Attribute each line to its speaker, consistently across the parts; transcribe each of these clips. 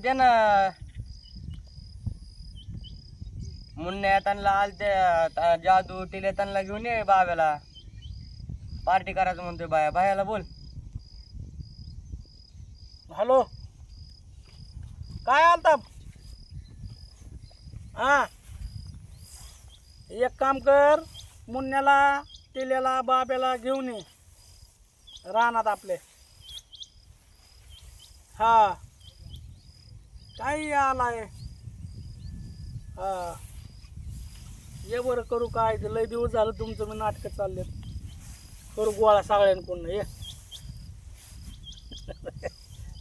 Speaker 1: रान ना मुन्या त्यांना आल जादू टिले त्यांना घेऊन ये बाब्याला पार्टी करायचं म्हणतोय बाया. बायाला बोल.
Speaker 2: हॅलो. काय आलता? हा. एक काम कर मुन्याला टिलेला बाब्याला घेऊन ये. रानात आपले. हा. काही आलाय. हा. ये बरं करू काय? ते लय दिवस झालं तुमचं मी नाटकं चालले करू गोळा सगळ्यांकडून ये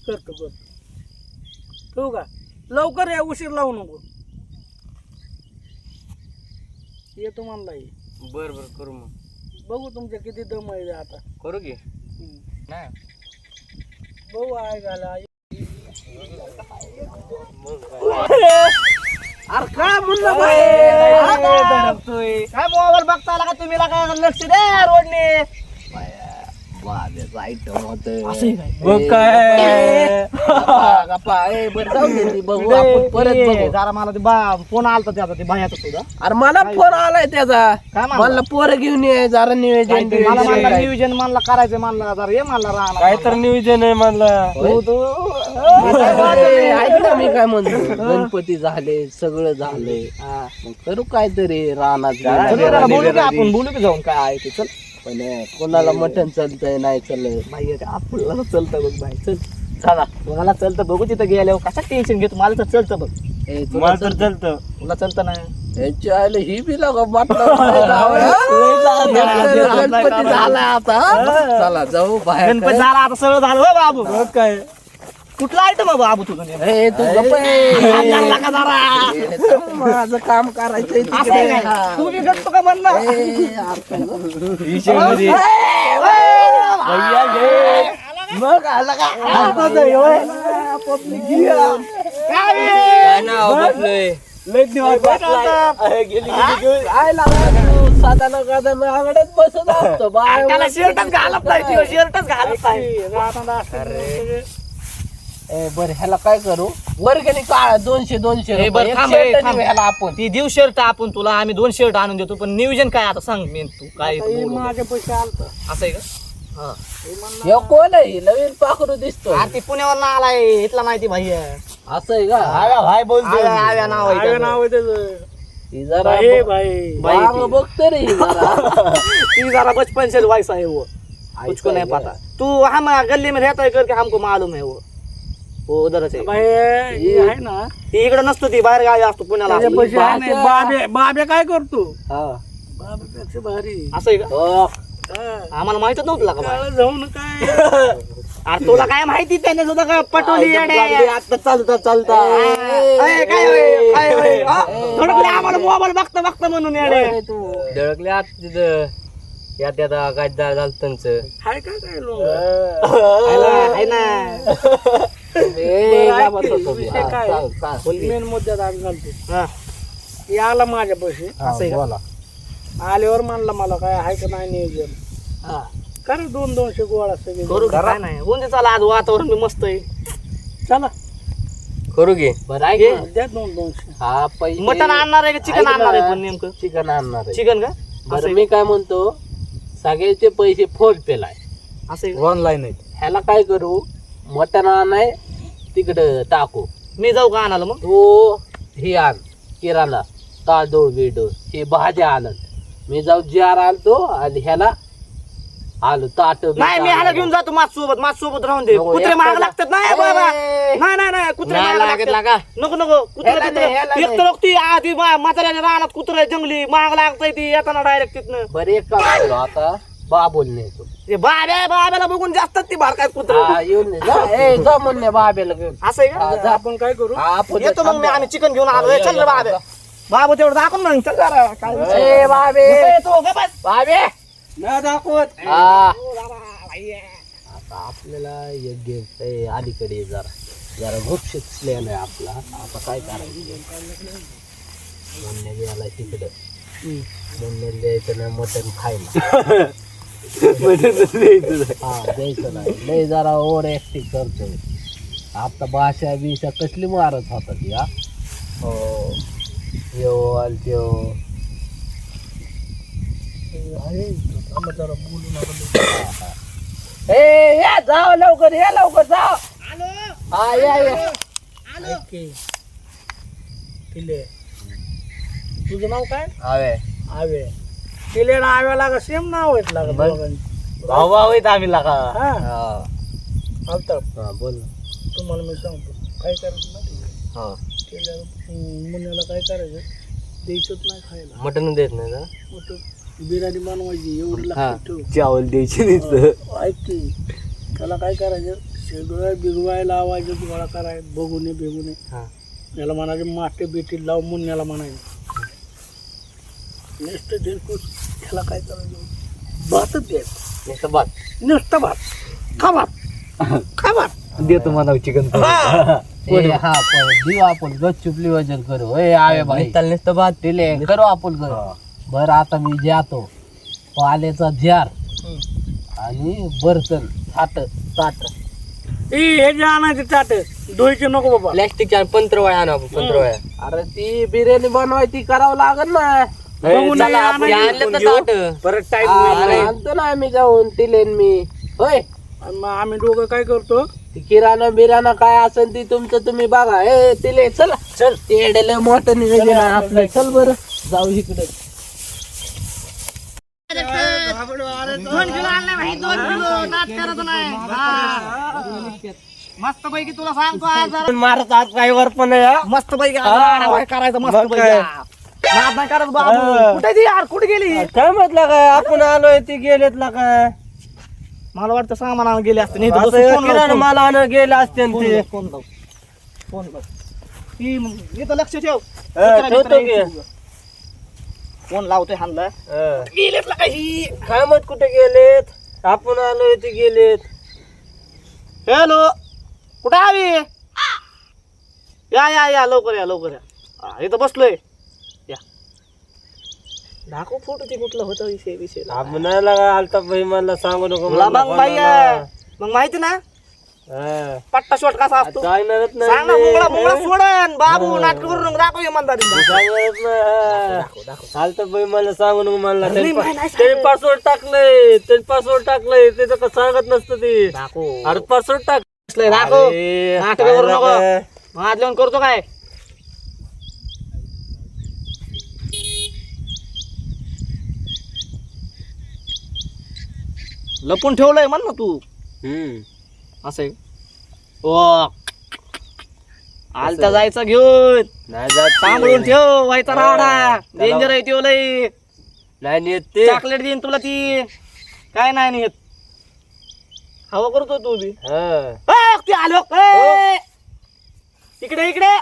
Speaker 2: करतो करतो. ठेवू का? लवकर या उशीर लावू नको. येतो म्हणला ये.
Speaker 1: बर बर करू मग.
Speaker 2: बघू तुमच्या किती दम आहे आता.
Speaker 1: करू की?
Speaker 2: हम्म.
Speaker 1: नाही.
Speaker 2: बघू आहे घाला
Speaker 3: अरे काय म्हणलं काय मोबाईल बघता आला का तुम्ही का लक्ष द्या रोडने.
Speaker 1: बघ काय?
Speaker 3: बघू. आपण परत बघू. जरा मला ते बा फोन आलता त्याचा ते तुझा
Speaker 4: अरे मला फोन आलाय त्याचा.
Speaker 3: काय
Speaker 4: मला
Speaker 3: म्हणला
Speaker 4: पोरं घेऊन ये जरा नियोजन
Speaker 3: काय ते मला म्हणला. नियोजन म्हणला करायचं म्हणला जरा ये म्हणला राहणार
Speaker 1: काय तर नियोजन आहे म्हणला
Speaker 3: हो तू
Speaker 4: ऐक ना मी काय म्हणतो. गणपती झाले सगळं झालंय. मग करू काहीतरी रानात
Speaker 3: चल जरा बोलू की आपण? बोलू की जाऊन काय आहे ते. चल.
Speaker 4: पण कोणाला मटण चालतंय नाही चालत
Speaker 3: भाई आपल्याला चलतं बघ भाई चल चला. तुम्हाला चलतं बघू तिथं गेल्यावर. कशा टेन्शन घेतो? मला तर चलतं बघ.
Speaker 4: ए, तुला
Speaker 1: मला तर चालतं?
Speaker 3: तुला चलतं ना?
Speaker 4: ह्याची आले ही बी लागा गणपती झाला आता चला जाऊ बाहेर.
Speaker 3: गणपती झाला आता सगळं झालं हो बाबू.
Speaker 1: काय?
Speaker 3: कुठला आयटम बाबू तुझं नेमकं?
Speaker 4: ए, तू गप्प आहे.
Speaker 3: का जरा?
Speaker 4: ए, थांब, माझं काम करायचंय तिकडे.
Speaker 3: काय? तू बी करतो का
Speaker 4: ए, आपण-
Speaker 3: मग आला का?
Speaker 1: काय? नाव बसलोय
Speaker 4: काय लागायचं? साधा लगादा मी अंगड्यात बसत असतो. बाय
Speaker 3: त्याला शर्टच घालत नाही तो शर्टच घालत नाही.
Speaker 4: बरं ह्याला काय करू? वर्गणी काढा दोनशे दोनशे
Speaker 3: ए,
Speaker 4: रुपये.
Speaker 3: बरं,
Speaker 4: एक
Speaker 3: थांब, ए,
Speaker 4: shirt
Speaker 3: थांब.
Speaker 4: देऊ ह्याला आपण.
Speaker 3: ती देऊ शर्ट आपण तुला आम्ही दोन शर्ट आणून देतो पण नियोजन काय आता सांग मेन तू काय इथं बोलू
Speaker 2: पैसे आलत.
Speaker 3: असं आहे का?
Speaker 4: हे. कोण आहे? नवीन पाखरू दिसतो
Speaker 3: अरे ती पुण्यावर आलाय इथला माहिती भाई
Speaker 4: असं आहे का?
Speaker 3: भाई बोलतो आव्या नाव आहे
Speaker 2: आहे
Speaker 3: त्याचं.
Speaker 2: नाव आहे त्याचं.
Speaker 4: ही जरा
Speaker 2: भाई भाई.
Speaker 3: बाई ती.
Speaker 4: बघतो रे ही जरा.
Speaker 3: ती जरा बचपन से वैसा है वो. मुझको नहीं पता. तू हम गली में रहता है करके हमको मालूम है वो. वो उधरच आहे
Speaker 2: भाई हे आहे ना
Speaker 3: ती इकडे नसतो ती बाहेर गावी असतो पुण्याला
Speaker 2: त्याचे
Speaker 3: असतो.
Speaker 2: पैसे आहे ना बाबे बाबे काय करतो
Speaker 4: हा.
Speaker 2: बाबेपेक्षा भारी
Speaker 3: असं आहे का
Speaker 4: हो.
Speaker 2: हा.
Speaker 3: आम्हाला माहितच नव्हतं का बाहेर.
Speaker 2: काळं जाऊन काय
Speaker 3: अरे तुला काय माहिती त्याने सुद्धा काय पटवली येडे.
Speaker 4: आता चालता चालता
Speaker 3: अय, काय होय, काय होय? हा? धडकले आम्हाला मोबाईल बघता बघता म्हणून येडे
Speaker 1: धडकले आत तिथं या त्यात काय झालं त्यांचं
Speaker 2: हाय काय काय लोक
Speaker 3: ना
Speaker 2: विषय
Speaker 4: हा,
Speaker 2: काय? मेन मुद्द्यात आज घालतो. आला माझ्या पैसे
Speaker 3: असं आहे?
Speaker 2: आल्यावर म्हणला मला काय आहे का नाही नियोजन?
Speaker 3: हा.
Speaker 2: कर दोन दोनशे गोळा सगळे.
Speaker 3: करू काय नाही? कोणते चला आज वातावरण मस्त आहे.
Speaker 2: चला.
Speaker 1: करू
Speaker 4: बरं
Speaker 3: घे.
Speaker 4: ना.
Speaker 2: द्या दोन दोनशे.
Speaker 4: हा पैसे
Speaker 3: मटन आणणार आहे का? चिकन. आणणार आहे पण नेमकं?
Speaker 4: चिकन आणणार आहे.
Speaker 3: चिकन का?
Speaker 4: बरं मी काय म्हणतो सगळ्याचे पैसे फोन पे लाय
Speaker 3: असं आहे का?
Speaker 1: ऑनलाईन आहे.
Speaker 4: ह्याला काय करू? मटण आणाय तिकडं टाकू.
Speaker 3: मी जाऊ का आणायला मग?
Speaker 4: तो हे आण किराणा तांदूळ बिडूळ हे भाज्या आणत मी जाऊ जार आणतो आणि ह्याला आलो ताट
Speaker 3: नाही मी ह्याला घेऊन जातो माझ सोबत माझ सोबत राहून दे.
Speaker 4: नको,
Speaker 3: कुत्रे
Speaker 4: एकटा
Speaker 3: महाग
Speaker 4: जा.
Speaker 3: लागतात नाही बाबा.
Speaker 4: ए.
Speaker 3: नाही नाही नाही कुत्रे
Speaker 1: नाही
Speaker 3: महाग
Speaker 1: लागत
Speaker 3: लागतात.
Speaker 1: लागा
Speaker 3: नको नको कुत्रे
Speaker 4: ह्याला नाही, ह्याला
Speaker 3: कुत्रे एक. तर ती आधी म्हाताऱ्याने रानात कुत्रे जंगली महाग लागतंय ती येताना डायरेक्ट तिथनं.
Speaker 4: बरं एक काम आता. बाबूल येतो
Speaker 3: ते बाब्या बाब्याला बघून जास्त ती बारकाय कुत्र.
Speaker 4: हा येऊन. जा. ए, जा म्हणणे बाबेला घेऊन.
Speaker 3: असं आहे
Speaker 4: हा,
Speaker 3: का
Speaker 4: जा.
Speaker 2: आपण काय करू?
Speaker 4: हा, आपण
Speaker 3: येतो मग मी आम्ही चिकन घेऊन आलो. ए, चल रे बाबे बाबू तेवढं दाखवून मग चल जरा. काय विषय
Speaker 4: ए बाबे.
Speaker 3: येतो, बस.
Speaker 4: बाबे
Speaker 5: ना दाखवत.
Speaker 4: हा. आता आपल्याला एक गेम ए, अलीकडे जरा. जरा गुपशित प्लॅन आहे आपला. आता काय करायचं? म्हणणे गेला तिकडं. म्हणणे द्यायचं नाही मटण खायला. हा द्यायचं नाही. लय जरा ओव्हर ऍक्टिंग करतोय. आता भाषा बिषा कसली मारत होता ती हा? हो. यो आल त्यो ए या जाव लवकर या लवकर जाव. हा या या.
Speaker 3: तुझं नाव काय?
Speaker 5: हवे
Speaker 3: आवे. किल्ले आव्याला का सेम नाव आहेत लागा
Speaker 5: मग?
Speaker 3: दोघांची.
Speaker 6: भाऊ भाऊ आहेत आम्ही लागा.
Speaker 3: हा.
Speaker 5: हा.
Speaker 4: हा बोल
Speaker 3: तुम्हाला मी सांगतो. काय करायचं माहिती आहे?
Speaker 5: हा.
Speaker 3: केल्यावर हम्म, मुन्याला काय करायचं? द्यायचंच नाही खायला.
Speaker 5: मटण देत नाही ना?
Speaker 3: मोठं बिर्याणी बनवायची एवढं
Speaker 5: हा.
Speaker 3: ठेव
Speaker 6: चावल द्यायची नाही
Speaker 3: ऐक की. त्याला काय करायचं? शेगडं बिगवाय लावायचं गोळा करायचं बघून बेगून
Speaker 5: हा.
Speaker 3: याला म्हणायचे माटे बिटी लाव मुन्याला म्हणायचं. नुसतं दिलखुश ह्याला काय करायचं? भातच द्यायचं.
Speaker 5: नुसतं बात
Speaker 3: नुसतं भात. खा भात. खा भात.
Speaker 6: देतो म्हणा चिकन
Speaker 4: ए, हा पण देऊ आपण. गच्चुपली वजन करू. ए आवे भाई
Speaker 5: निघताल नुसतं बात
Speaker 4: दिले. करू आपण करू बर आता मी जातो. पाल्याचा जार. आणि बर्तन. थाट ताट.
Speaker 3: ई हे जे आणायचे ताट धुवायचे नको बाबा.
Speaker 5: प्लॅस्टिकच्या पंत्रवळ्या आणू आपण पंत्रवळ्या
Speaker 4: अरे ती बिर्याणी बनवायची करावं लागल ना.
Speaker 3: बघू
Speaker 5: चला,
Speaker 3: नये
Speaker 5: आपण
Speaker 3: आणायचे.
Speaker 5: आणलं तर ताट.
Speaker 3: परत टाईम
Speaker 4: अरे, आणतो ना आम्ही जाऊन तिलेन मी. होय.
Speaker 3: मग आम्ही दोघं काय करतो?
Speaker 4: ती किराणा बिराणा काय असेल ती तुमचं तुम्ही बघा. ए तिले चला. चल. तेडले मोठं नियोजन आहे आपलं. चल बरं. जाऊ इकडे.
Speaker 3: मस्त पैकी तुला सांगतो आज
Speaker 5: मारत आत काय वर पण
Speaker 3: मस्त पैकी करायचं मस्त? पैकी नाद नाही करत बाबू. कुठे ती यार? कुठे गेली?
Speaker 5: काय म्हटलं काय? आपण आलोय ती गेलेत ना काय?
Speaker 3: मला वाटतं सामान गेले असते नाही तर
Speaker 5: आता
Speaker 3: बसून फोन
Speaker 5: किराणा
Speaker 3: लाव,
Speaker 5: माल आणून गेले असते
Speaker 3: फोन
Speaker 5: ते.
Speaker 3: लाव, फोन लाव, फोन लाव. ती मग इथं लक्ष ठेव.
Speaker 5: ठेवतो की.
Speaker 3: फोन लावतोय हाणला?
Speaker 5: हा.
Speaker 3: गेलेत ना काही.
Speaker 5: काय मत कुठे गेलेत? आपण आलोय ते गेलेत.
Speaker 3: हॅलो कुठे आवी या या या लवकर या लवकर या. हा, इथं बसलोय. दाखव फोटो ते कुठलं होतं विषय विषय
Speaker 5: लागा आलता भाई मला सांगू नको
Speaker 3: मला मग बाई. मग माहिती ना?
Speaker 5: हा.
Speaker 3: पट्टा शॉट कसा असतो?
Speaker 5: सांगणारच नाही
Speaker 3: सांग ना
Speaker 5: मी.
Speaker 3: मुंगळा मुंगळा सोडन. बाबू नाटक करून नको, दाखव इमानदारी.
Speaker 5: सांगणारच नाही हा. भाई मला सांगू नको मला
Speaker 3: नाही,
Speaker 5: त्यांनी
Speaker 3: नाही, नाही
Speaker 5: त्यांनी पासवर्ड टाकलंय. त्यांनी पासवर्ड टाकलंय. ते तर सांगत नसतं ते.
Speaker 3: दाखव.
Speaker 5: अरे पासवर्ड टाक.
Speaker 3: दाखव.
Speaker 5: अरे,
Speaker 3: नाटकं करू नको.
Speaker 5: लागा?
Speaker 3: मग आज लिहून करतो काय? लपून ठेवलंय म्हण ना तू.
Speaker 5: हम्म.
Speaker 3: असं आहे. ओ. आलता जायचं घेऊन.
Speaker 5: नाही जात.
Speaker 3: सांभाळून ठेव व्हायचा राडा. डेंजर आहे लय
Speaker 5: नाही नेत ते.
Speaker 3: चॉकलेट देईन तुला ती. काय नाही नेत. हवा करतो तू बी.
Speaker 5: हा.
Speaker 3: ए, ते आलो ए! इकडे इकडे.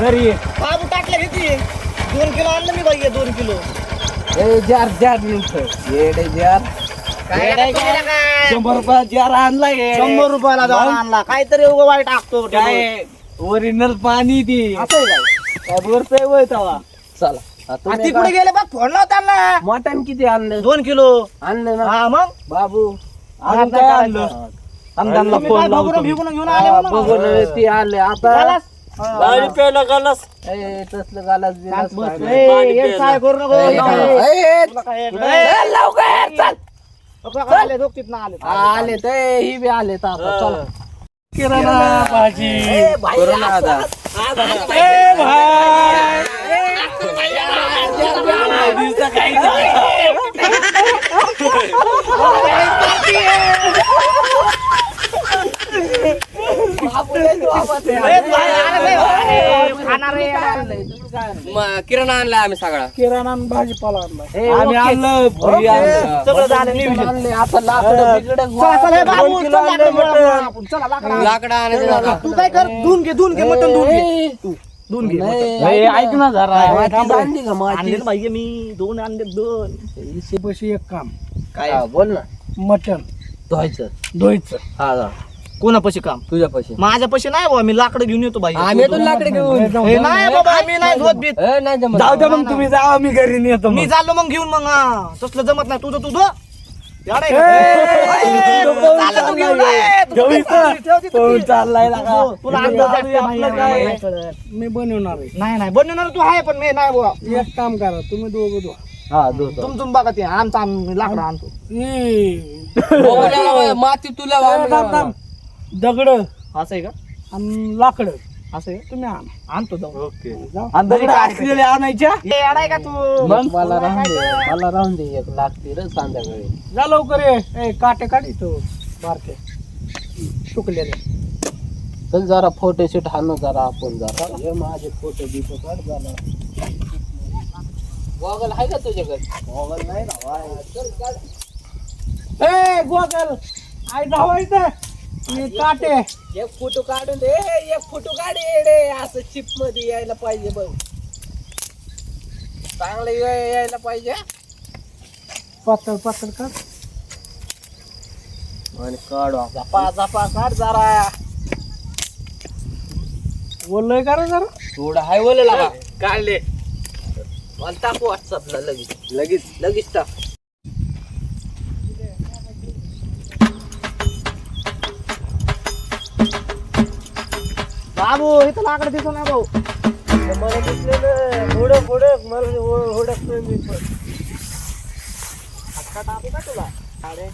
Speaker 3: घरी बाबू टाकले किती? दोन किलो आणलं मी बाई दोन किलो.
Speaker 4: ए जार जार निघतं येडे जार.
Speaker 6: शंभर जार
Speaker 3: रुपयाला जाऊन आणला. काहीतरी उगं वाईट टाकतो
Speaker 6: काय? ओरिजिनल पाणी ती.
Speaker 3: असं आहे काय?
Speaker 6: काय बरं वय तवा?
Speaker 4: चला. आता
Speaker 3: आ,
Speaker 4: तुम्ही
Speaker 3: तिकडे गेले बघ फोडला त्यांना
Speaker 4: मटण किती आणलं?
Speaker 3: दोन किलो.
Speaker 4: आणलं ना?
Speaker 3: हा मग?
Speaker 4: बाबू
Speaker 3: अजून काय आणलं?
Speaker 6: आमदारला
Speaker 3: तुम्ही
Speaker 6: फोन
Speaker 3: काय
Speaker 6: लावतो
Speaker 3: घेऊन आले.
Speaker 4: बघून ते आले आता
Speaker 3: झालास? हा.
Speaker 5: पाणी प्यायला गालास
Speaker 4: ए, तसलं गालाच बिलाच
Speaker 3: ए.
Speaker 5: पाणी
Speaker 3: हे
Speaker 5: प्यायला.
Speaker 3: काय करू नको
Speaker 4: ए, ए,
Speaker 3: तुला काय येत
Speaker 4: ए,
Speaker 3: नाही.
Speaker 4: लवकर चल
Speaker 3: बघ, बघ, आले दोघ तिथनं आले
Speaker 4: आले ते ही बी आले तर आता चला
Speaker 6: किराणा भाजी
Speaker 5: करू ना आता
Speaker 6: ए भाई दिवसा काही
Speaker 3: ए, भाई, आले, भाई, आले.
Speaker 5: खाणार आहे
Speaker 1: म- किराणा आणलाय आम्ही सगळा
Speaker 2: किराणा आणि भाजीपाला
Speaker 4: आम्ही. आणलं आणलं.
Speaker 3: सगळं झालं नियोजन.
Speaker 4: आणले, आता लाकडं बिकडं
Speaker 3: चला चला बाबू,
Speaker 2: दोन किलो
Speaker 3: चल
Speaker 2: आणलं
Speaker 3: लाकडं
Speaker 2: मटण.
Speaker 3: गोळा आपण. चला लाकडं
Speaker 1: लाकडं आणायचं
Speaker 3: आण.
Speaker 1: झालं.
Speaker 3: तू काय कर धुवून घे धुवून घे मटण धुवून घे तू धुवून घे
Speaker 4: नाही,
Speaker 3: मटण.
Speaker 4: ऐक
Speaker 2: ना जरा
Speaker 4: आणली?
Speaker 3: आणले मी दोन आणले दोन
Speaker 2: पैसे एक काम
Speaker 3: काय
Speaker 4: बोल ना
Speaker 2: मटण
Speaker 4: धुवायचं
Speaker 2: धुईचं
Speaker 4: हा
Speaker 3: कोणा पैसे काम?
Speaker 4: तुझ्या पैसे
Speaker 3: माझ्या पैसे नाही बाबा मी लाकडं घेऊन येतो भाई
Speaker 1: आम्ही येतो लाकडे घेऊन.
Speaker 3: हे नाही बाबा मी नाही धुवत बीत
Speaker 1: ए, नाही जमत.
Speaker 2: जाऊ दे मग तुम्ही जावा मी घरी नेतो
Speaker 3: मी. चाललो मग घेऊन मग हा. तसलं जमत नाही. तुझं तुझं. याडा
Speaker 2: ए? तो पाऊल
Speaker 3: चाललं तू घेऊन.
Speaker 2: चाललाय.
Speaker 3: तू.
Speaker 2: ठेव
Speaker 3: तिथं.
Speaker 2: लागा.
Speaker 3: तुला
Speaker 2: इथं
Speaker 3: अंदाज
Speaker 2: जाऊ
Speaker 3: जास्त
Speaker 2: आपलं
Speaker 3: नाही,
Speaker 2: काय?
Speaker 3: नाही कळत.
Speaker 2: मी बनवणार आहे.
Speaker 3: नाही नाही. बनवणार तू आहे पण मी नाही बुवा.
Speaker 2: एक काम करा तुम्ही दोघं
Speaker 4: हा
Speaker 3: तुम तुम बघा ते. आमचा लाकडं आणतो.
Speaker 1: माती तुला.
Speaker 2: दगड.
Speaker 3: असं आहे का?
Speaker 2: आणि लाकड.
Speaker 3: असं आहे
Speaker 2: तुम्ही आणा.
Speaker 3: का? आणतो जाऊ.
Speaker 2: जाऊ.
Speaker 3: आणि
Speaker 2: दगडं? असलेले आणायच्या.
Speaker 3: ए, आहे का तू?
Speaker 4: मग? मला राहून दे. मला राहून दे एक लागते रे संध्याकाळी.
Speaker 2: जा लवकर ये. ए, काटे काढ इथं. बारके. सुकलेले
Speaker 4: चल जरा फोटो शूट हाणू जरा आपण जरा. हे माझे फोटो बिटो काढ जरा. गॉगल आहे का तुझ्याकडे? गॉगल नाही ना
Speaker 2: ए गोगल आई धावा इथं. मी काटे.
Speaker 4: एक फोटो काढून दे एक फोटो काढ रे असं चिपमध्ये यायला पाहिजे बघ. चांगलं या- यायला पाहिजे.
Speaker 2: पातळ पातळ काढ
Speaker 4: आणि काढू झपा झपा काढ जरा.
Speaker 2: बोललोय का रे जरा?
Speaker 1: थोडं हाय बोल लागा
Speaker 4: काढले. मला टाकू व्हॉट्सअपला लगेच. लगेच लगेच टाक.
Speaker 3: बाबू इथं लाकडं दिसत ना भाऊ.
Speaker 2: मला दिसलेलं हुडक मला हुडकतोय मी पण
Speaker 3: टाकू का तुला? अरे.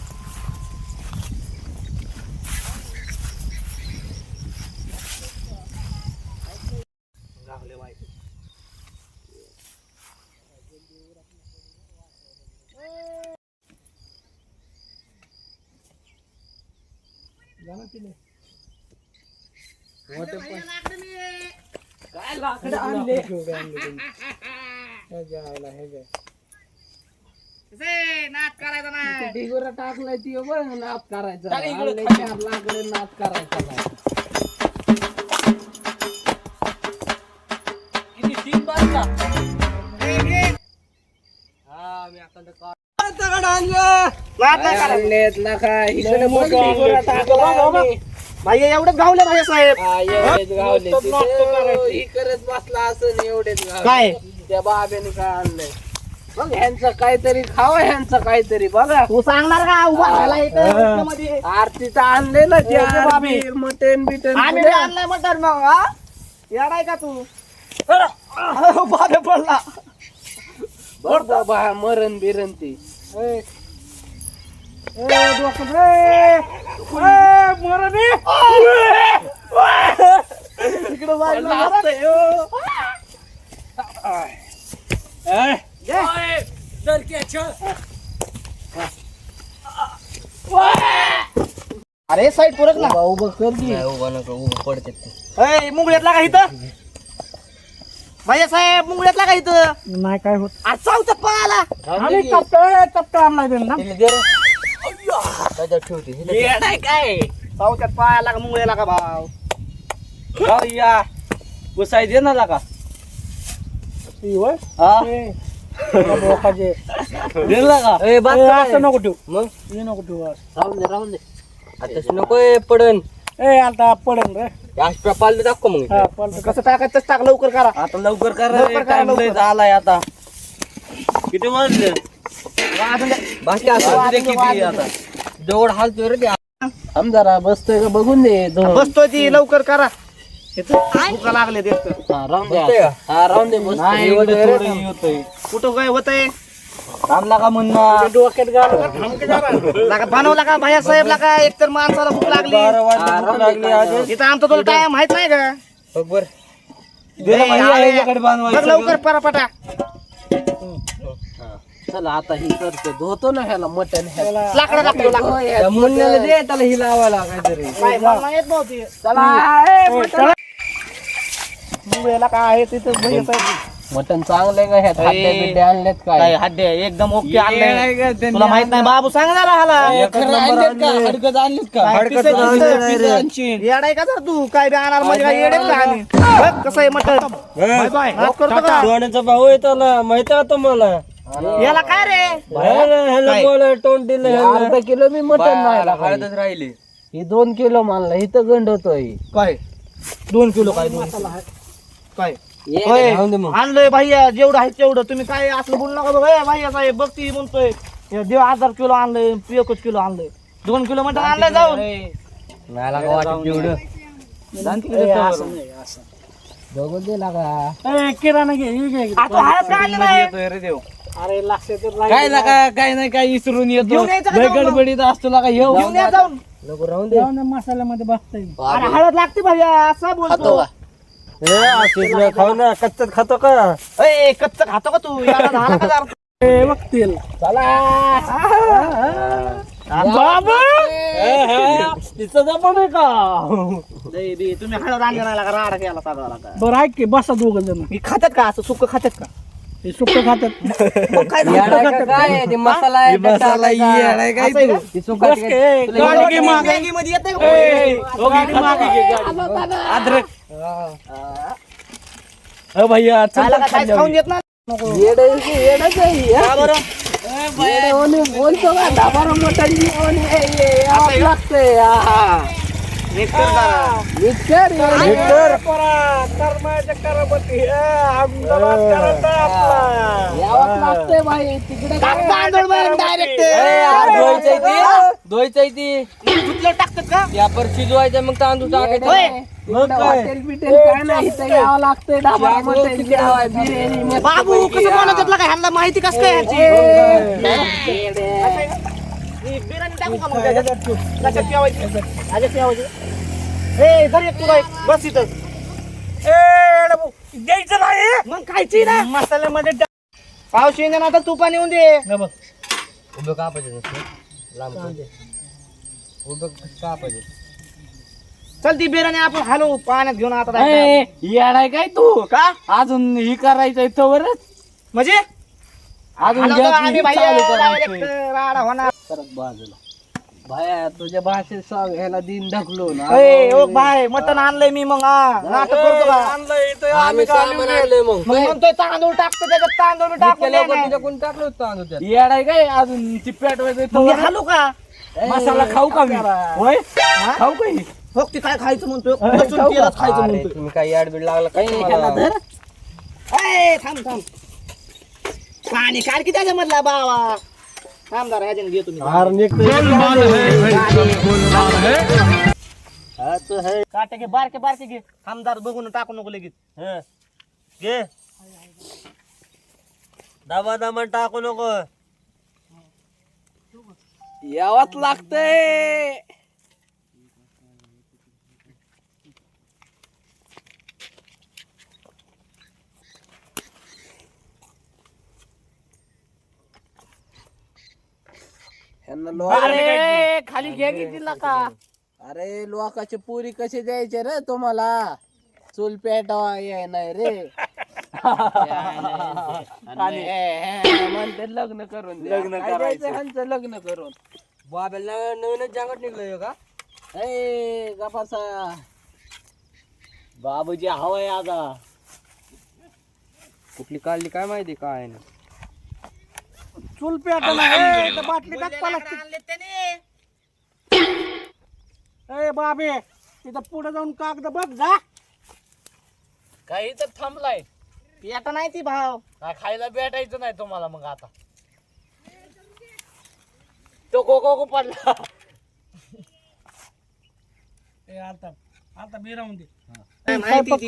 Speaker 3: गावले वाईट
Speaker 2: काय लाकडं आणले केवढे आणले तुम्ही? हे जायला, हे जाय.
Speaker 3: नाच करायचा नाही
Speaker 4: ढिगोरा टाकलाय ती बघ नाद करायचा आणलंय चार लाकडं नाद करायचा नाही.
Speaker 3: नाच नाही करायचं
Speaker 4: आणलेत लाका, इकडे बघ,
Speaker 2: मोठं आणलंय.
Speaker 4: ढिगोरा टाकलाय आम्ही.
Speaker 3: भाई एवढेच गावले भाई साहेब.
Speaker 4: करत बसला असं एवढेच.
Speaker 3: काय?
Speaker 4: त्या बाब्याने काय आणलंय? बघ. ह्यांचं काहीतरी खावं ह्यांचं काहीतरी बघा.
Speaker 3: तू सांगणार का? उभा राहिला इथं मध्ये
Speaker 4: आरतीचं आणले ना ते
Speaker 3: बाबी.
Speaker 4: मटन बिटन
Speaker 3: आम्ही बी आणलंय मटण मग हा. येडाय का तू? बाबे पडला.
Speaker 4: बघ बाबा मरण बिरण ती
Speaker 3: अरे साईड पुरक ना.
Speaker 4: उभा उभं कर की.
Speaker 1: उभा नका उभं पडते.
Speaker 3: ए मुंगळ्यातला का इथं? भैया साहेब मुंगळ्यातला का इथं?
Speaker 2: नाही काय होत.
Speaker 3: आज चावतात पळाला
Speaker 2: आणि चपटा चपटा त्यांनी. ना.
Speaker 1: त्याच्यात ठेवते हे
Speaker 3: येडाय काय चावत्यात पळाला का मुंगळ्याला का भाव या गुसाई दे ना लागा
Speaker 2: ही.
Speaker 3: दे लागा
Speaker 1: ए, काय?
Speaker 2: असं नको ठेवू
Speaker 1: मग
Speaker 2: हे नको ठेवू असं.
Speaker 4: राहून दे राहून दे
Speaker 1: आता तसं नको ए, पडन
Speaker 2: ए आता पडेल रे
Speaker 1: या पाल दाखव मग
Speaker 2: हा पडलं
Speaker 3: कसं टाकायचं तसं टाक लवकर करा
Speaker 5: आता लवकर करा
Speaker 3: लवकर
Speaker 5: रे
Speaker 3: करा,
Speaker 5: टाइम
Speaker 3: लवकर.
Speaker 5: लय झालाय आता किती वाजले.
Speaker 1: बाकी असं
Speaker 5: वाजले किती आता.
Speaker 1: जवळ हालतोय रे ते.
Speaker 4: थांब जरा बसतोय का बघून दे
Speaker 3: बसतोय ती लवकर करा. इथं भुका लागले ते
Speaker 4: हा राहून दे
Speaker 1: बसतोय
Speaker 4: असं. हा राहून दे बसतोय.
Speaker 5: नाही
Speaker 4: एवढं
Speaker 5: इकडे
Speaker 4: रे
Speaker 5: थोडं हे होतंय
Speaker 3: कुठं काय होतंय?
Speaker 5: थांबला का म्हणणार
Speaker 2: डोक्यात गाड
Speaker 3: लागा बनवला का भाया साहेब लागा एक तर माणसाला भूक लागली.
Speaker 5: बारा वाजता भूक लागली आधी
Speaker 3: इथं आमचं तुला काय माहीत नाही का
Speaker 1: बघ बर.
Speaker 5: दे ना
Speaker 3: ए,
Speaker 5: भैया,
Speaker 3: आले.
Speaker 5: याच्याकडे बांधवायचं
Speaker 3: बघ लवकर परापटा.
Speaker 4: चला आता ही करतो. धुतो ना ह्याला मटन ह्याला.
Speaker 3: लाकडं लागतो लाकडं
Speaker 1: मुन्याला दे त्याला ही लावायला काहीतरी.
Speaker 3: मला नव्हती.
Speaker 4: चला. ए, मटण.
Speaker 3: मुंबईला काय आहे तिथं
Speaker 4: मटन चांगले का ह्यात? बिड्ड्या आणल्यात
Speaker 3: काय?
Speaker 4: काय
Speaker 3: हड्डे एकदम ओके आणलंय. तुला माहीत नाही बाबू सांग ना राहाला येडाय का? जरा तू? काय बी आणणार म्हणजे काय येडे का आणि बघ कसं आहे मटन माफ करतो का?
Speaker 1: सोन्याचा भाऊ आहे त्याला. माहिती आहे का तुम्हाला?
Speaker 3: याला काय रे?
Speaker 1: तोंड दिलं
Speaker 4: अर्धा किलो मी मटन नाही लागलं.
Speaker 1: हळदच राहिली.
Speaker 4: ही दोन किलो मानला इथं गंड होतोय
Speaker 3: काय? दोन किलो काय दोन? किलो काय?
Speaker 4: ये
Speaker 3: होय,
Speaker 1: राहून दे मग.
Speaker 3: आणलंय भैया जेवढं आहे तेवढं. तुम्ही काय असलं बोलू नका बघ ए, भैया साहेब बघती म्हणतोय. हे देव हजार किलो आणलंय एकच किलो आणलंय. दोन किलो मटन आणलंय जाऊन.
Speaker 1: नाही लागा वाटत तेवढं
Speaker 4: बघू दे लागा.
Speaker 2: ए, किराणा घे हे घे.
Speaker 3: आता हळद काय आणलं नाही
Speaker 2: अरे लक्षात राहील
Speaker 1: काय लागा काय नाही काय इसरून येतो.
Speaker 3: घेऊन यायचं का जाऊन?
Speaker 1: गडबडीत असतो लागा येऊ.
Speaker 3: घेऊन या जाऊन.
Speaker 1: नको राहून दे.
Speaker 2: जाऊन मसाल्यामध्ये बसता येईल
Speaker 3: अरे हळद लागते भैया असं बोलतो.
Speaker 1: ए, अशीच नाही खाऊ ना कच्चात खातो का?
Speaker 3: ए कच्च खातो का तू? याला झाला का जरा?
Speaker 2: बघतील
Speaker 3: बाबा.
Speaker 1: तिचं आहे का?
Speaker 3: लय बी, तुम्ही हळद आणलं नाही लागा राडा केला सगळा लागा
Speaker 2: बरं ऐक की बसा दोघ जण.
Speaker 3: मी खातात का? असं सुक खातात का?
Speaker 2: हे सुक्क खातात
Speaker 3: मग काय झालं?
Speaker 1: येडाय का काय ते मसाला आहे का टाकायचा?
Speaker 3: असं आहे का?
Speaker 1: ती सुकाट
Speaker 2: बस की, ए,
Speaker 1: तुला
Speaker 2: गाडी
Speaker 1: एवढं
Speaker 2: घे मागे.
Speaker 3: मॅगीमध्ये येतंय का?
Speaker 2: गाडी मागे घे, गाडी.
Speaker 1: अद्रक
Speaker 2: अ, भैया चल
Speaker 3: खाऊन देत ना
Speaker 4: येडच येडच आहे ही, हा.
Speaker 3: का बरं
Speaker 4: येडे होणे बोलतो का हे, यावंच लागतंय हा.
Speaker 1: धुवायचंय ती?
Speaker 3: टाकतात का?
Speaker 1: यापर शिजवायचं मग तांदूळ टाकायचं
Speaker 4: काय? मस्त
Speaker 3: बाबू कसं बनवतात ह्यांना माहिती कसं काय. ही बिर्याणी टाकू का मग त्याच्यात? त्याच्यात ठेवायची. त्याच्यात ठेवायची. ए धर एक तुला एक. बस इथं.
Speaker 2: ए, डबू, द्यायचं नाही.
Speaker 3: मग खायची ना.
Speaker 2: मसाल्यामध्ये.
Speaker 3: पाऊस येऊन आता येऊन दे.
Speaker 2: बघ.
Speaker 1: उभं का पाहिजे? लांब. उभं का पाहिजे?
Speaker 3: चल ती बिर्याणी आपण हलवू. पाण्यात घेऊन आता जायचं.
Speaker 2: येडाय काय तू?
Speaker 3: का?
Speaker 2: अजून ही करायचंय तोवरच.
Speaker 3: म्हणजे?
Speaker 2: अजून
Speaker 3: आम्ही direct राडा होणार.
Speaker 4: सरक बाजूला. भाया तुझ्या भाषेत सांग ह्याला दिन ढकलो ना.
Speaker 3: ए, ओ बाय मटण आणलंय मी मग हा. नाटक करतो का
Speaker 2: आणलंय इथं
Speaker 1: आम्ही
Speaker 2: आम्ही
Speaker 1: सामान आणलंय मग.
Speaker 3: मग म्हणतोय तांदूळ टाकतो त्याच्यात तांदूळ बी टाकून
Speaker 1: इतक्या
Speaker 3: दे
Speaker 1: लवकर
Speaker 3: ना.
Speaker 1: तुझ्या कोणी टाकलं होतं तांदूळ त्यात?
Speaker 2: येडाय काय? अजून
Speaker 3: मग हे का?
Speaker 2: मसाला खाऊ का मी? होय?
Speaker 3: हा?
Speaker 2: खाऊ का ही?
Speaker 3: हो ती काय खायचं म्हणतोय. लसूण तेलच खायचं
Speaker 1: अरे,
Speaker 3: म्हणतोय.
Speaker 1: तुम्ही काय याडबीड लागला काय तुम्हाला?
Speaker 3: ए, थांब थांब. पाणी काढ की त्याच्या मधला बावा. जरा ह्याच्याने घेतो मी. काटे घे बारके बारके घे. आमदार बघून टाकू नको लगेच.
Speaker 1: हं. घे. दाबा दाबा टाकू नको.
Speaker 4: यावंच लागतंय. ह्यांना लोक
Speaker 2: अरे खाली घ्या की
Speaker 4: अरे लोकाचे पुरी कसे द्यायचे रे तुम्हाला? चूल पेटवा ये नाही रे. आणि हे- हे म्हणते लग्न करून लग्न करायचं. ह्यांचं लग्न करून?
Speaker 1: बाबेला नवीनच जागट निघलं का?
Speaker 4: ए गपासा बाबूजी हवाय आता.
Speaker 1: कुठली काढली काय माहिती काय नाही.
Speaker 2: चूल पेटा नाही तर बाटली टाक ए बाबे तिथं पुढे जाऊन कागद बघ जा.
Speaker 4: काही तर थांबलाय.
Speaker 3: पेटा नाही ती भाव.
Speaker 4: काय खायला भेटायचं नाही तुम्हाला मग आता. तो कोको को पडला.
Speaker 2: ए आता आता बिरावून दे.
Speaker 3: काय माहिती ती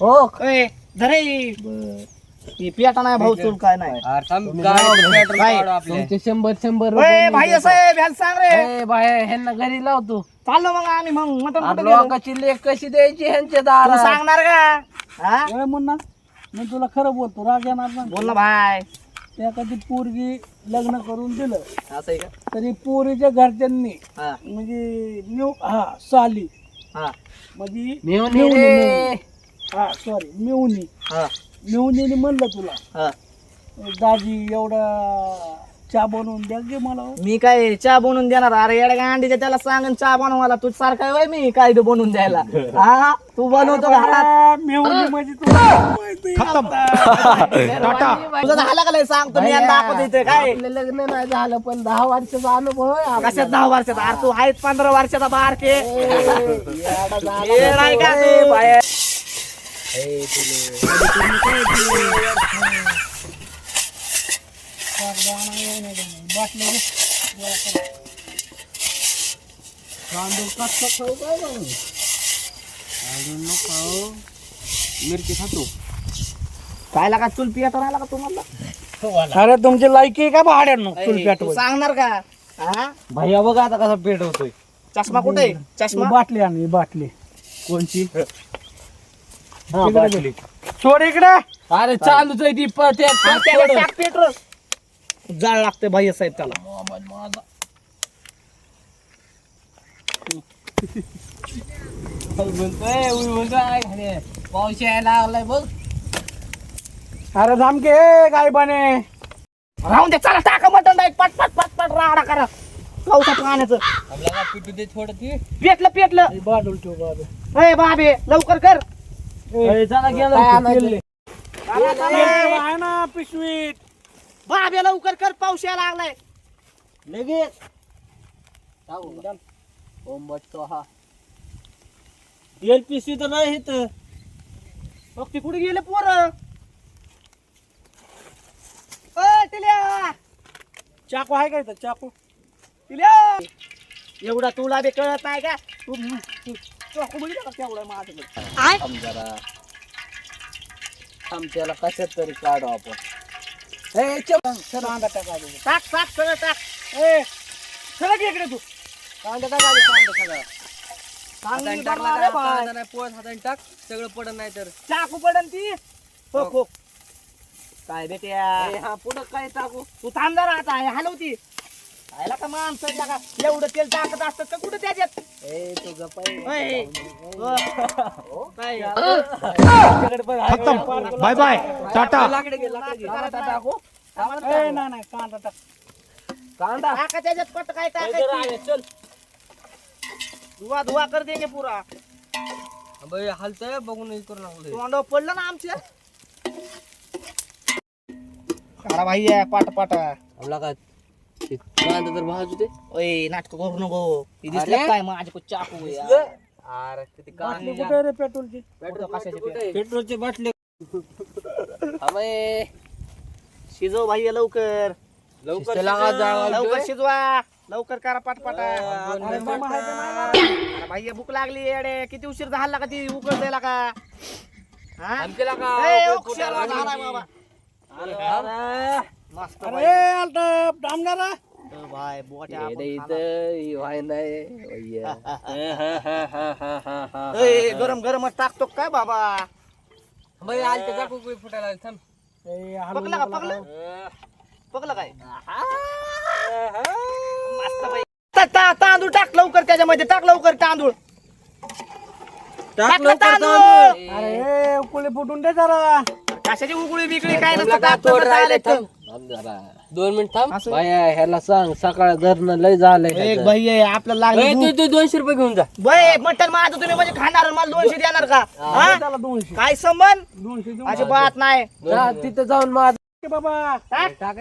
Speaker 4: हो
Speaker 3: ए, धरे ही पेटा नाही भाऊ चूल काय नाही.
Speaker 4: तुमचे शंभर शंभर
Speaker 3: ए,
Speaker 4: रुपये
Speaker 3: भाई साहेब ह्याला सांग रे.
Speaker 4: ए बाय ह्यांना घरी लावतो
Speaker 3: चाललो मग आम्ही मग मटण कुठं गेलो?
Speaker 4: लोकांची लेख कशी द्यायची ह्यांच्या
Speaker 3: तू
Speaker 4: दारात
Speaker 3: सांगणार का? हा?
Speaker 2: मुन्ना मी तुला खरं बोलतो राग येणार ना
Speaker 3: बोल ना भाई.
Speaker 2: त्या कधी पोरगी लग्न करून दिलं
Speaker 3: असं आहे का?
Speaker 2: तरी पोरीच्या घरच्यांनी
Speaker 3: हा.
Speaker 2: म्हणजे न्यू हा साली.
Speaker 3: हा.
Speaker 2: म्हणजे
Speaker 4: रे.
Speaker 2: हा सॉरी मेवणी.
Speaker 3: हा.
Speaker 2: मेवणीने म्हणलं तुला.
Speaker 3: हा.
Speaker 2: दाजी एवढा चहा बनवून द्या गे मला.
Speaker 3: मी काय चहा बनवून देणार? अरे येड्या अंडीच्या त्याला सांगन चहा बनवायला तू सारखा वय मी काय ते बनवून द्यायला. हा तू बनवतो घरात
Speaker 2: आ, म्हणजे तुला माहिती?
Speaker 3: तुझं झालं का नाही सांगतो मी यांना दाखवतो इथे काय.
Speaker 4: लग्न नाही झालं पण दहा वर्षाचा अनुभव आहे
Speaker 3: कशात दहा वर्षाचा? अरे तू आहेत पंधरा वर्षाचा बारके. नाही का? तू बाहेर
Speaker 1: मिरची खातो
Speaker 3: काय लागा चुल पियाचा राहिला का तुम्हाला?
Speaker 2: अरे तुमची लायकी आहे का भाड्यानं चूल
Speaker 3: तू सांगणार का? हा?
Speaker 1: भैया बघा आता कसा पेट होतोय
Speaker 3: चष्मा कुठे? चष्मा?
Speaker 2: बाटली आणि बाटली.
Speaker 1: कोणची?
Speaker 2: सोड इकडे.
Speaker 4: अरे चालूच आहे ती प- ते-
Speaker 3: हा, त्याला टाक पेट्रोल. जाळ लागते भैया साहेब त्याला.
Speaker 4: म्हणतोय उई काय खाणे. पाऊस यायला लागलाय बघ
Speaker 2: अरे धामके काय बने.
Speaker 3: राहून दे चला टाका मटण डायरेक्ट पट पट पट पट राडा करा. पावसात पाण्याचं.
Speaker 1: पिटू दे थोडं ती.
Speaker 3: पेटलं पेटलं.
Speaker 2: बाजूल ठेव बाजू
Speaker 3: ए बाबे लवकर कर.
Speaker 2: आहे ना पिशवीत.
Speaker 3: बाबे लवकर कर पाऊस यायला लागलाय.
Speaker 4: लगेच? ओंबटतो हा
Speaker 1: एलपीसी तर नाही इथं.
Speaker 3: मग ती कुठे गेले पोर? टिल्या!
Speaker 2: चाकू आहे का इथं? चाकू.
Speaker 3: टिल्या! एवढा तुला बी कळत नाही का? तू- चाकू बघितला का केवढा माझ्याकडे
Speaker 4: थांब जरा. थांब त्याला कशात तरी काढू आपण. ए, चल.
Speaker 2: कांदा टाका
Speaker 3: टाक टाक सगळं टाक.
Speaker 2: ए चला की इकडे तू.
Speaker 1: कांदा टाक आधी, कांदा सगळा हाताने टाकला
Speaker 3: बनवा
Speaker 1: का?
Speaker 3: रे बाय.
Speaker 1: कांदा नाही पोळत हाताने टाक सगळं पडत नाही तर
Speaker 3: चाकू पडन ती. हो हो. काय बेट्या?
Speaker 4: ए, हा पुढं काय टाकू
Speaker 3: तू थांब जरा आता हे हलवती. खायला का माणसं एवढं तेल टाकत असतात का कुठं त्याच्यात?
Speaker 4: ए तू गपाई
Speaker 3: होय. हो. काय?
Speaker 2: Bye bye. टाटा.
Speaker 1: लाकडे घे लाकडे घे.
Speaker 3: कांदा टाकू.
Speaker 2: ए नाही नाही. कांदा टाक.
Speaker 4: कांदा.
Speaker 3: टाका त्याच्यात पट काय टाकायची?
Speaker 4: चल.
Speaker 3: धुवा धुवा कर दे पुरा.
Speaker 1: बाई हालतंय बघून हे करू लागलोय.
Speaker 3: तोंडावर पडलं ना आमच्या अरे भाई आहे, पाट पाट.
Speaker 1: आपला का ते कांदा तर भाजू दे.
Speaker 3: ओय नाटक करू नको. हे दिसलं? काय माझे को चाकू आहे यार.
Speaker 1: अरे किती
Speaker 2: बाटली
Speaker 1: कांदा
Speaker 2: कुठे रे पेट्रोलची?
Speaker 3: कुठं कशाची पेट?
Speaker 1: पेट्रोलचे बाटले?
Speaker 4: अबे
Speaker 3: शिजव भाई लवकर.
Speaker 1: लवकर
Speaker 3: लवकर शिजवा. लवकर करा पाटपाटा.
Speaker 2: अरे मामा आहे का नाही?
Speaker 3: अरे भाई भूक लागली. येडे किती उशीर झाला का ती उकळ द्यायला का? हा?
Speaker 1: आमच्याला का?
Speaker 3: ए, बाबा
Speaker 2: अरे. आलता
Speaker 3: भाई बोट्या आपण
Speaker 4: ही.
Speaker 3: खाणार. ए, गरम गरमच टाकतो काय बाबा?
Speaker 1: बाई आलते का कुकू फुटायला? लागले, थांब
Speaker 3: पकलं का पकलं. पकलं काय? मस्त भाई ता- ता- तांदूळ टाक लवकर त्याच्यामध्ये टाक लवकर तांदूळ. टाक ना तांदूळ.
Speaker 2: अरे उकळी फुटून दे जरा.
Speaker 3: कशाची उकळी बिकळी काय नसतं ना
Speaker 1: राहिलं. थांब. दोन मिनिट थांब.
Speaker 3: असं?
Speaker 4: बाया ह्याला सांग सकाळ धरणं लय झालंय
Speaker 3: एक
Speaker 4: ह्याचं.
Speaker 3: भाई आहे, आपल्याला
Speaker 1: ए,
Speaker 3: लागली
Speaker 1: तू तू दोनशे रुपये घेऊन जा.
Speaker 3: बाई मटन माझं तुम्ही म्हणजे खाणार आणि मला दोनशे देणार का? हा?
Speaker 2: दोनशे.
Speaker 3: काय संबंध?
Speaker 2: दोनशे देऊ
Speaker 3: अजिबात नाही.
Speaker 4: जा, तिथं जाऊन माझ
Speaker 2: की बाबा
Speaker 3: टाक.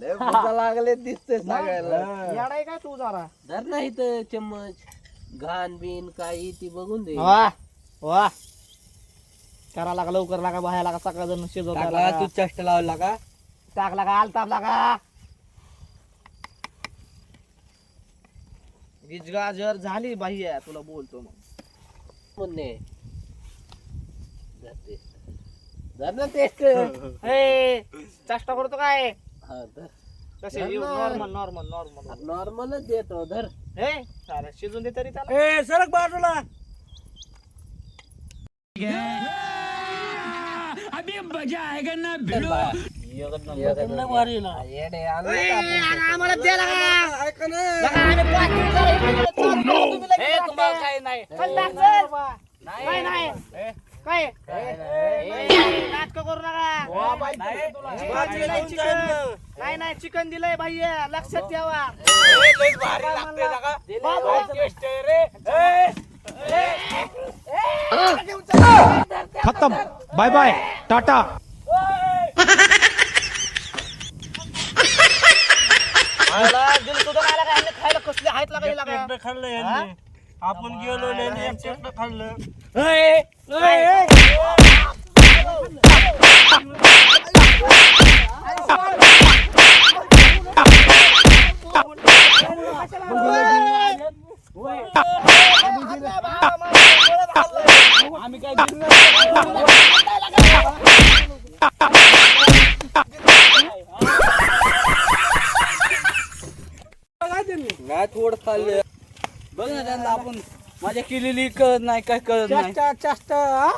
Speaker 4: लय भुका लागले दिसते सगळ्याला.
Speaker 3: येडा आहे काय तू जरा?
Speaker 4: धर ना इथं चम्मच घाण बिन काही ती बघून दे.
Speaker 3: वा वा. करा लागा लवकर लागा बाहेर लागा सकाळ जण शिजवता
Speaker 1: टाकला
Speaker 3: लागा.
Speaker 1: तू चष्ट लावला का?
Speaker 3: टाक लागा आलताप लागा. गिजगाजर झाली बाई आहे, तुला बोलतो मग.
Speaker 4: म्हणणे धर ते. धर ना टेस्ट
Speaker 3: ए चेष्टा करतो काय?
Speaker 4: हा
Speaker 3: कसे
Speaker 4: धर ना.
Speaker 3: नॉर्मल नॉर्मल नॉर्मल
Speaker 4: नॉर्मलच देतो धर.
Speaker 3: हे सारं शिजून दे तरी त्याला.
Speaker 2: ए सरक बाजूला.
Speaker 4: का आपण?
Speaker 3: अरे आम्हाला
Speaker 4: नाही
Speaker 3: काय नाटक करू नका चिकन दिलंय नाही नाही चिकन दिलंय भाई लक्षात ठेवा
Speaker 2: खत्म बाय बाय टाटा
Speaker 3: मला दिल सुद्धा नाही लागा, ह्यांनी खायला कसले आहेत लागा हे लागा.
Speaker 2: खाल्लं
Speaker 3: हा?
Speaker 2: आपण गेलो नाही एकटं खाल्लं
Speaker 1: थोडं खाल्लं बघ ना माझ्या केलेली कळत नाही काय कळत नाही.
Speaker 2: जास्त चाष्टा